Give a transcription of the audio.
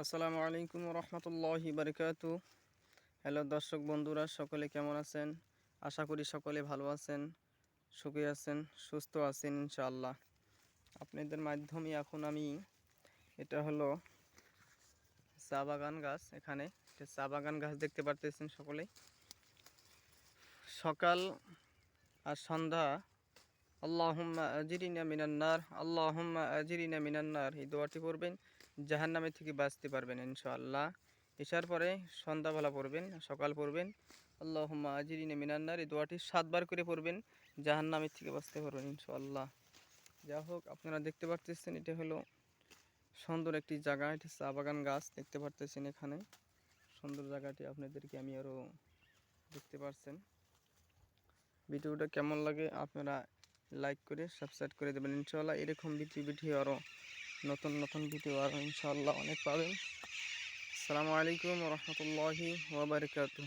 আসসালামু আলাইকুম রহমতুল্লাহি বারকাতু। হ্যালো দর্শক বন্ধুরা, সকলে কেমন আছেন? আশা করি সকলে ভালো আছেন, সুখে আছেন, সুস্থ আছেন ইনশাআল্লাহ। আপনাদের মাধ্যমে এখন আমি, এটা হলো চা বাগান গাছ এখানে। এটা চা বাগান গাছ দেখতে পারতেছেন সকলেই। সকাল আর সন্ধ্যা আল্লাহুম্মা আজিরিনা মিনান্নার আল্লাহুম্মা আজিরিনা মিনান্নার এই দোয়াটি পড়বেন জাহান নামে থেকে বাঁচতে পারবেন ইনশাআল্লাহ। এসার পরে সন্ধ্যাবেলা পড়বেন, সকাল পড়বেন। আল্লাহুম্মা আজিরিনা মিনান্নার এই দোয়াটি সাতবার করে পড়বেন জাহান নামের থেকে বাঁচতে পারবেন ইনশাআল্লাহ। যা হোক, আপনারা দেখতে পারতেছেন, এটা হলো সুন্দর একটি জায়গা, এটি চা বাগান গাছ, দেখতে পারতেছেন এখানে। সুন্দর জায়গাটি আপনাদেরকে আমি আরও দেখতে পারছেন। ভিডিওটা কেমন লাগে আপনারা লাইক করে সাবস্ক্রাইব করে দেবেন। ইনশাআল্লাহ এরকম ভিডিও ভিডিও আরও নতুন নতুন ভিডিও আরও ইনশাআল্লাহ অনেক পাবেন। আসসালামু আলাইকুম রহমতুল্লাহি ওবরকাতু